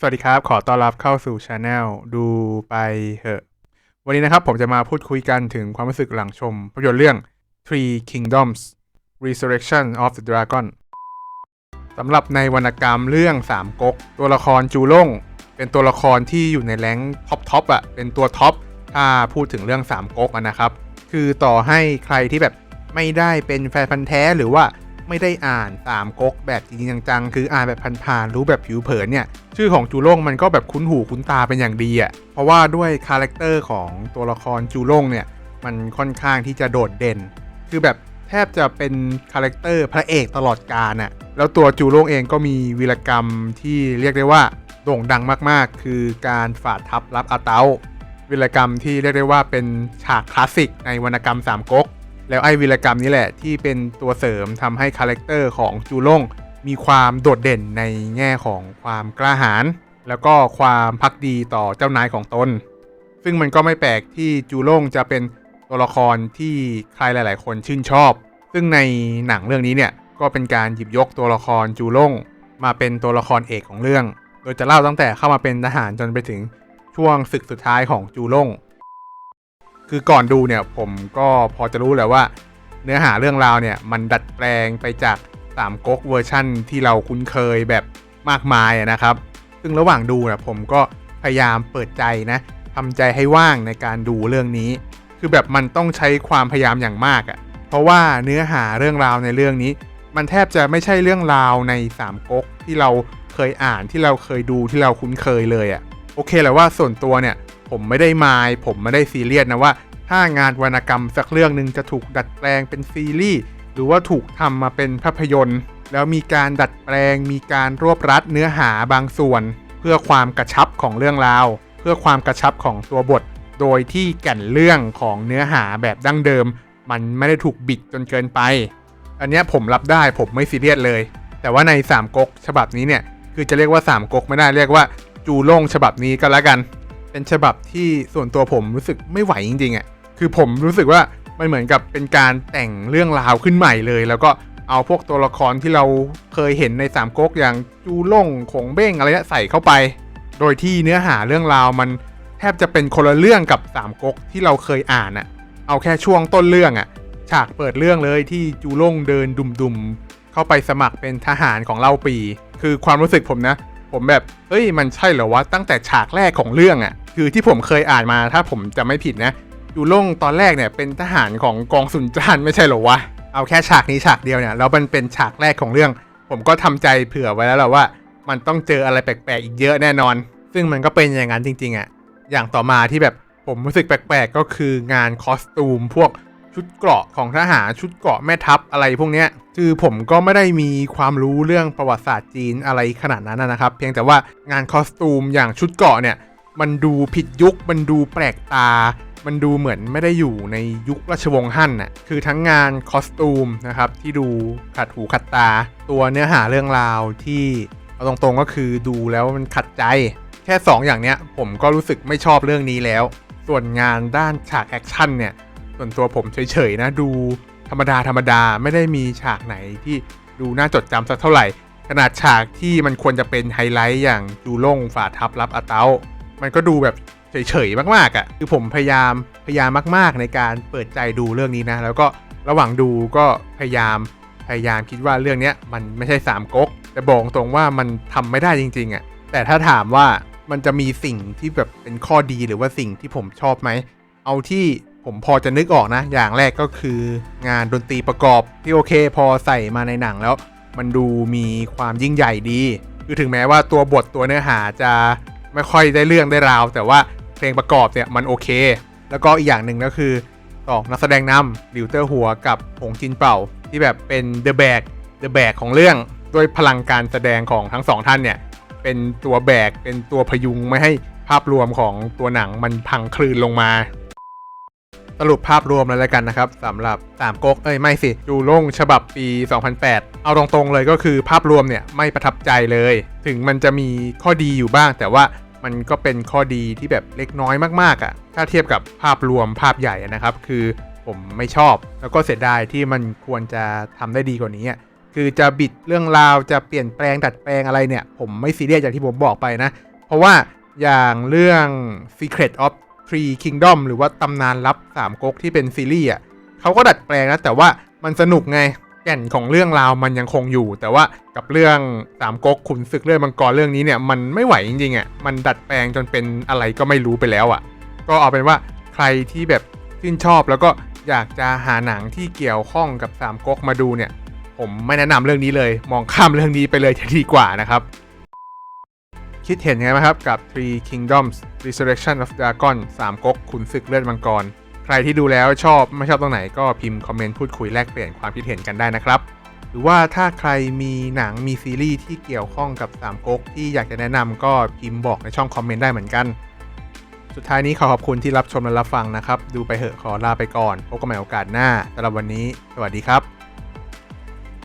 สวัสดีครับ ขอต้อนรับเข้าสู่ช anel ดูไปเหอะ วันนี้นะครับผมจะมาพูดคุยกันถึงความรู้สึกหลังชมภาพยนตร์เรื่อง Three Kingdoms Resurrection of the Dragon สำหรับในวรรณกรรมเรื่องสามก๊กตัวละครจูล่ง เป็นตัวละครที่อยู่ในแรงท็อปท็อปอะเป็นตัวท็อปถ้าพูดถึงเรื่องสามก๊กนะครับ คือต่อให้ใครที่แบบไม่ได้เป็นแฟนพันธ์แท้หรือว่าไม่ได้อ่านสามก๊กแบบจริงจังๆคืออ่านแบบผ่านๆรู้แบบผิวเผินเนี่ย ชื่อของจูล่งมันก็แบบคุ้นหูคุ้นตาเป็นอย่างดีอะ่ะ เพราะว่าด้วยคาแรคเตอร์ของตัวละครจูล่งเนี่ย มันค่อนข้างที่จะโดดเด่น คือแบบแทบจะเป็นคาแรคเตอร์พระเอกตลอดกาลน่ะ แล้วตัวจูล่งเองก็มีวีรกรรมที่เรียกได้ว่าโด่งดังมากๆ คือการฝ่าทับรับอาเตาวีรกรรมที่เรียกได้ว่าเป็นฉากคลาสสิกในวรรณกรรมสามก๊ก แล้วไอ้วีรกรรมนี้แหละที่เป็นตัวเสริมทำให้คาแรคเตอร์ของจูล่ง มีความโดดเด่นในแง่ของความกล้าหาญแล้วก็ความพักดีต่อเจ้านายของตน ซึ่งมันก็ไม่แปลกที่จูล่งจะเป็นตัวละครที่ใครหลาย ๆ คนชื่นชอบ ซึ่งในหนังเรื่องนี้เนี่ยก็เป็นการหยิบยกตัวละครจูล่งมาเป็นตัวละครเอกของเรื่อง โดยจะเล่าตั้งแต่เข้ามาเป็นทหารจนไปถึงช่วงศึกสุดท้ายของจูล่งคือก่อนดูเนี่ยผมก็พอจะรู้แหละว่า เนื้อหาเรื่องราวเนี่ยมันดัดแปลงไปจาก สามก๊กเวอร์ชั่นที่เราคุ้นเคยแบบมากมายนะครับ ซึ่งระหว่างดูนะผมก็พยายามเปิดใจนะทำใจให้ว่างในการดูเรื่องนี้ คือแบบมันต้องใช้ความพยายามอย่างมากอะ่ะ เพราะว่าเนื้อหาเรื่องราวในเรื่องนี้ มันแทบจะไม่ใช่เรื่องราวในสามก๊กที่เราเคยอ่านที่เราเคยดูที่เราคุ้นเคยเลยอะ่ะ โอเคแหละว่าส่วนตัวเนี่ย ผมไม่ได้มายผมไม่ได้ซีเรียสนะว่า ถ้างานวรรณกรรมสักเรื่องหนึ่งจะถูกดัดแปลงเป็นซีรีส์ หรือว่าถูกทำมาเป็นภาพยนตร์ แล้วมีการดัดแปลง มีการรวบรัดเนื้อหาบางส่วน เพื่อความกระชับของเรื่องราว เพื่อความกระชับของตัวบท โดยที่แก่นเรื่องของเนื้อหาแบบดั้งเดิม มันไม่ได้ถูกบิดจนเกินไป อันนี้ผมรับได้ผมไม่ซีเรียสเลย แต่ว่าในสามก๊กฉบับนี้เนี่ยคือจะเรียกว่าสามก๊กไม่ได้เรียกว่าจูโล่งฉบับนี้ก็แล้วกัน เป็นฉบับที่ส่วนตัวผมรู้สึกไม่ไหวจริงๆอะ่ะคือผมรู้สึกว่า มันเหมือนกับเป็นการแต่งเรื่องราวขึ้นใหม่เลย แล้วก็เอาพวกตัวละครที่เราเคยเห็นในสามก๊กอย่างจูล่งขงเบ้งอะไรเนี่ยใส่เข้าไป โดยที่เนื้อหาเรื่องราวมันแทบจะเป็นคนละเรื่องกับสามก๊กที่เราเคยอ่านอะ่ะเอาแค่ช่วงต้นเรื่องอะ่ะฉากเปิดเรื่องเลยที่จูล่งเดินดุมๆเข้าไปสมัครเป็นทหารของเล่าปี คือความรู้สึกผมนะ ผมแบบเฮ้ยมันใช่เหรอวะตั้งแต่ฉากแรกของเรื่องอะคือที่ผมเคยอ่านมาถ้าผมจะไม่ผิดนะ จูล่งตอนแรกเนี่ยเป็นทหารของกองสุนทรไม่ใช่เหรอวะ เอาแค่ฉากนี้ฉากเดียวเนี่ยแล้วมันเป็นฉากแรกของเรื่อง ผมก็ทำใจเผื่อไว้แล้วแหละว่า มันต้องเจออะไรแปลกๆอีกเยอะแน่นอน ซึ่งมันก็เป็นอย่างนั้นจริงๆอะ่ะอย่างต่อมาที่แบบผมรู้สึกแปลกๆก็คืองานคอสตูมพวกชุดเกราะของทหารชุดเกราะแม่ทัพอะไรพวกเนี้ยคือผมก็ไม่ได้มีความรู้เรื่องประวัติศาสตร์จีนอะไรขนาดนั้นนะครับ เพียงแต่ว่างานคอสตูมอย่างชุดเกราะเนี่ยมันดูผิดยุคมันดูแปลกตา มันดูเหมือนไม่ได้อยู่ในยุคราชวงศ์ฮั่นน่ะคือทั้งงานคอสตูมนะครับที่ดูขัดหูขัดตา ตัวเนื้อหาเรื่องราวที่เอาตรงๆก็คือดูแล้วมันขัดใจ แค่ 2 อย่างเนี้ยผมก็รู้สึกไม่ชอบเรื่องนี้แล้ว ส่วนงานด้านฉากแอคชั่นเนี่ยส่วนตัวผมเฉยๆนะดูธรรมดาธรรมดาไม่ได้มีฉากไหนที่ดูน่าจดจำสักเท่าไหร่ ขนาดฉากที่มันควรจะเป็นไฮไลท์อย่างจูล่งฝ่าทับรับอาเตามันก็ดูแบบ เฉยๆมากๆอะ่ะคือผมพยายามพยายามมาก ๆ ในการเปิดใจดูเรื่องนี้นะ แล้วก็ระหว่างดูก็พยายามพยายามคิดว่าเรื่องเนี้ยมันไม่ใช่สามก๊กแต่บอกตรงว่ามันทำไม่ได้จริง ๆอะ่ะแต่ถ้าถามว่ามันจะมีสิ่งที่แบบเป็นข้อดีหรือว่าสิ่งที่ผมชอบไหมเอาที่ผมพอจะนึกออกนะ อย่างแรกก็คืองานดนตรีประกอบที่โอเค พอใส่มาในหนังแล้ว มันดูมีความยิ่งใหญ่ดี คือถึงแม้ว่าตัวบทตัวเนื้อหาจะไม่ค่อยได้เรื่องได้ราว แต่ว่า เพลงประกอบเนี่ยมันโอเค แล้วก็อีกอย่างหนึ่งก็คือสองนักแสดงนำดิวเตอร์หัวกับหงจินเป่า ที่แบบเป็นเดอะแบกเดอะแบกของเรื่องด้วยพลังการแสดงของทั้งสองท่านเนี่ยเป็นตัวแบกเป็นตัวพยุงไม่ให้ภาพรวมของตัวหนังมันพังคลื่นลงมา สรุปภาพรวมแล้วแล้วกันนะครับสำหรับสามก๊กเอ้ยไม่สิจูล่งฉบับปี 2008 เอาตรงๆเลยก็คือภาพรวมเนี่ยไม่ประทับใจเลย ถึงมันจะมีข้อดีอยู่บ้างแต่ว่า มันก็เป็นข้อดีที่แบบเล็กน้อยมากๆอะ่ะ ถ้าเทียบกับภาพรวมภาพใหญ่นะครับ คือผมไม่ชอบ แล้วก็เสียดายที่มันควรจะทำได้ดีกว่านี้อะคือจะบิดเรื่องราวจะเปลี่ยนแปลงดัดแปลงอะไรเนี่ย ผมไม่ซีเรียสอย่างที่ผมบอกไปนะ เพราะว่าอย่างเรื่อง Secret of Three Kingdom หรือว่าตำนานลับสามก๊กที่เป็นซีรีส์อะเขาก็ดัดแปลงนะแต่ว่ามันสนุกไง แก่นของเรื่องราวมันยังคงอยู่ แต่ว่ากับเรื่องสามก๊กขุนศึกเรื่องมังกรเรื่องนี้เนี่ยมันไม่ไหวจริงๆอะมันดัดแปลงจนเป็นอะไรก็ไม่รู้ไปแล้วอะ ก็เอาเป็นว่าใครที่แบบชื่นชอบแล้วก็อยากจะหาหนังที่เกี่ยวข้องกับสามก๊กมาดูเนี่ย ผมไม่แนะนำเรื่องนี้เลย มองข้ามเรื่องนี้ไปเลยจะดีกว่านะครับ คิดเห็นไงไหมครับกับ Three Kingdoms Resurrection of Dragon สามก๊กขุนศึกเลือดมังกร ใครที่ดูแล้วชอบไม่ชอบตรงไหนก็พิมพ์คอมเมนต์พูดคุยแลกเปลี่ยนความคิดเห็นกันได้นะครับ หรือว่าถ้าใครมีหนังมีซีรีส์ที่เกี่ยวข้องกับสามก๊กที่อยากจะแนะนำก็พิมพ์บอกในช่องคอมเมนต์ได้เหมือนกัน สุดท้ายนี้ขอขอบคุณที่รับชมและรับฟังนะครับ ดูไปเหอะขอลาไปก่อนพบกันใหม่โอกาสหน้าสำหรับวันนี้ สวัสดีครับ